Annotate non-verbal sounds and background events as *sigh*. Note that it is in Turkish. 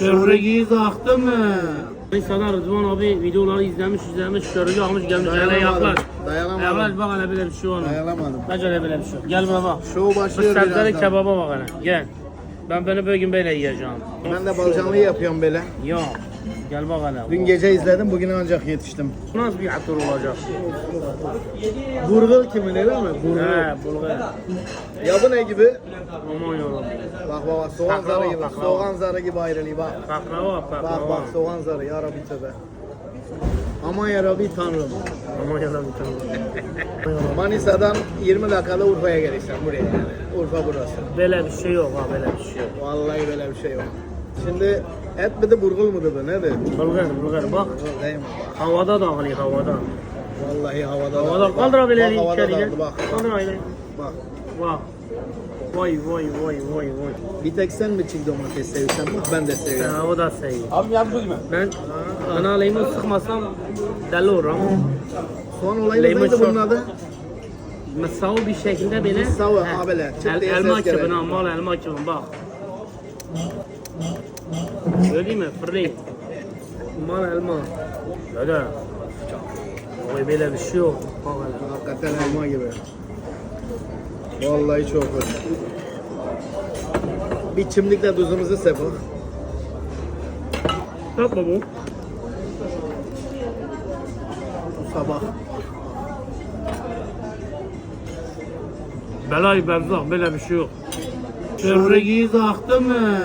Şöhregiyi aktı mı? İnsanlar Rıdvan abi videoları izlemiş izlemiş şöyle almış gelmiş hele Dayanamadım. yaklaş. Dayanamadım. Yaklaş bak hele böyle bir şey var mı? Dayanamadım. Bence hele böyle bir şey. Gel buna bak. Şov başlıyor sebzeli birazdan. kebaba bak hele. Gel. Ben beni böyle gün böyle yiyeceğim. Ben de balcanlıyı yapıyorum böyle. Yok. Gel bak hele. Dün gece izledim, bugün ancak yetiştim. Bu nasıl bir hatır olacak? Burgul kimin değil mi? Burgul. He bulgar. Ya bu ne gibi? Aman yavrum. Bak baba soğan Baklava, zarı gibi. baklava. Soğan zarı gibi ayrılıyor bak. Baklava Bak baklava. bak soğan zarı ya Rabbi tövbe. Aman ya Rabbi tanrım. Aman yavrum bir tane. *laughs* Manisa'dan 20 dakikada Urfa'ya gelirsen buraya yani. Urfa burası. Böyle bir şey yok ha böyle bir şey yok. Vallahi böyle bir şey yok. Şimdi et mi de burgul mu de bu nedir? Bulgar bulgar bak. Değil mi? Bak. Havada dağılıyor havada. Vallahi havada. Havada kaldır abi Bak, elini havada dağıldı, Bak. Kaldır abi. Bak. Vay. Vay vay vay vay vay. Bir tek sen mi çiğ domates seviyorsun? Bak ben de Sen seviyorum. o da seviyor. Abi yardım edeyim mi? Ben ana limon sıkmasam deli olurum. Soğan olayı Lemon neydi bunun short. adı? Mesela bir şekilde böyle. Mesela, He. ha böyle, çıt El, diye elma ses gelir. ha mal elma gibi bak. Öyle değil mi? Fırlayın. Mal elma. Öyle. Oy böyle bir şey yok. Hakikaten elma gibi. Vallahi çok hoş. Bir çimdik de tuzumuzu sepik. Yapma bu. Bu sabah. Belay berzak böyle bir şey yok. Şöhregiyi aktı mı?